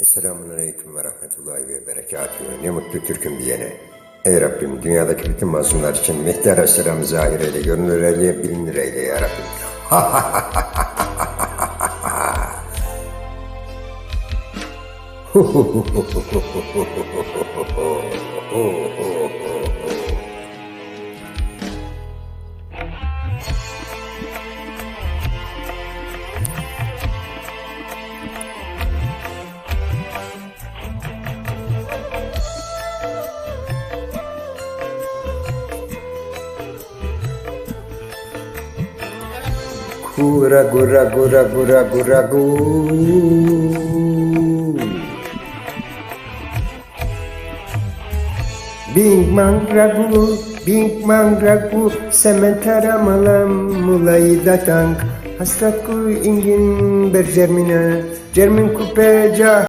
Esselamun Aleyküm ve Rahmetullahi ve Berekatuhu. Ne mutlu Türk'üm diyene. Ey Rabbim dünyadaki bütün mazlumlar için Mehdi Aleyhisselam'ı zahir eyle, görünür eyle, bilinir eyle ya Rabbim. Kura gura gura gura gura gu. Bing mang ragu, bing mang ragu, sementara malam mulai datang. Hasratku ingin berjermina, cermin ku pejah